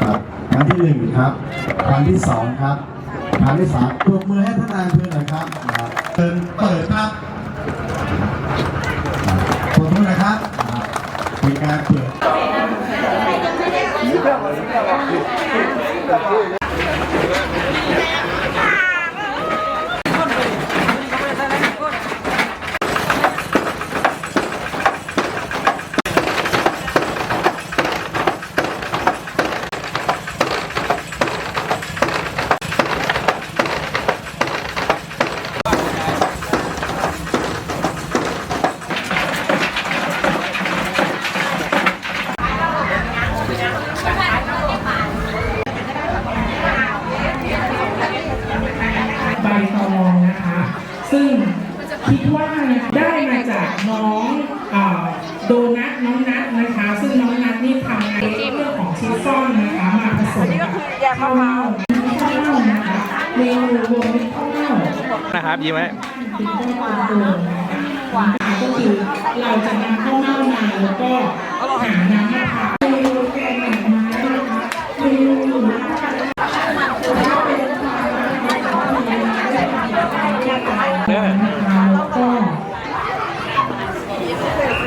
ครับครั้งที่หนึ่งครับ ครั้งที่สองครับ ครั้งที่สามปรบมือให้ท่านนายอำเภอหน่อยครับครับเปิดเปิดครับครับปรบมือหนะครับครับเป็นการเปิด ซึ่งคิดว่าได้มาจากน้องเอ่อโดนัทน้องนัทนะคะ ซึ่งน้องนัทนี่ทำในเรื่องของชีสฟอนนะคะมาผสมกับข้าวเม่าข้าวเม่านะคะเมนูรวมเป็นข้าวเม่านะครับยิ้มไว้เป็นข้าวเม่าโดนนะคะก็คือเราจะนำข้าวเม่ามาแล้วก็หาน้ำมะพร้าวเมนูแกงหน่อไม้นะคะเมนูหมูทอด แล้วก็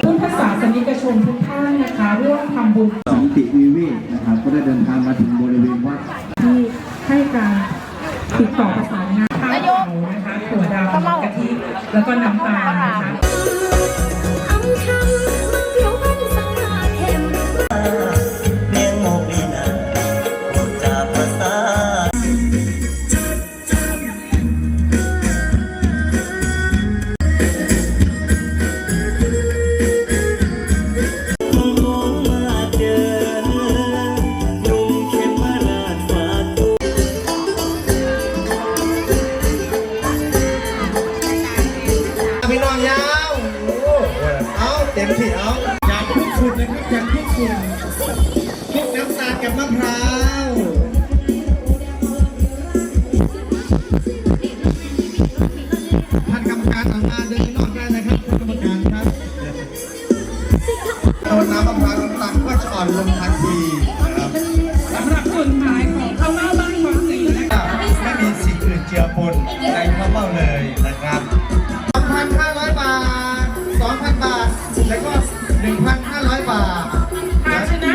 พุทธศาสนิกชนทุกท่านนะคะร่วมทำบุญสันติวิเวกนะครับ ก็ได้เดินทางมาถึงบริเวณวัดที่ให้การติดต่อประสานงานข้าวเขานะคะถั่วดำกะทิแล้วก็น้ำตาลนะคะ เอาเต็มที่เอาอยากทุกฝุ่นะครับอย่ากทุกฝุ่นทุกน้ำตาลกับมะพร้าวท่านกรรมการออกมาเดินนอกได้นะครับท่านกรรมการครับโดนน้ำมะพร้าวน้ำตาลก็จะอ่อนลงทันทีนะครับสำหรับส่วนขายของข้าวเม่าบ้านวังศรีนะคะไม่มีสิ่งอื่นเจือปนในข้าวเม่าเลยนะครับ2,500 บาท 2,000 บาท แล้วก็ 1,500 บาทภาชนะ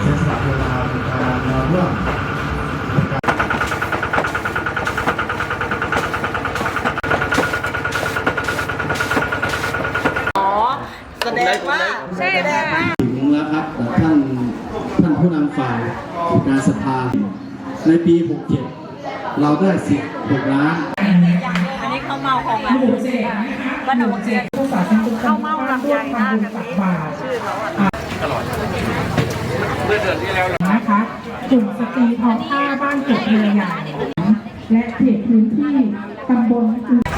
เสียสละเวลาในการมาร่วม แสดงว่าแสดงว่าถึงแล้วครับท่านท่านผู้นำฝ่ายการสภาในปี 67 เราได้สิบหกล้านอันนี้ข้าวเมาของหมู่เจ็ดนะคะหมู่เจ็ดผู้สาธารณสุขข้าวเม่าลำไยนะตักบาตรนะคะกลุ่มสตรีทอผ้าบ้านเกิดเรือใหญ่และเขตพื้นที่ตำบลอื่น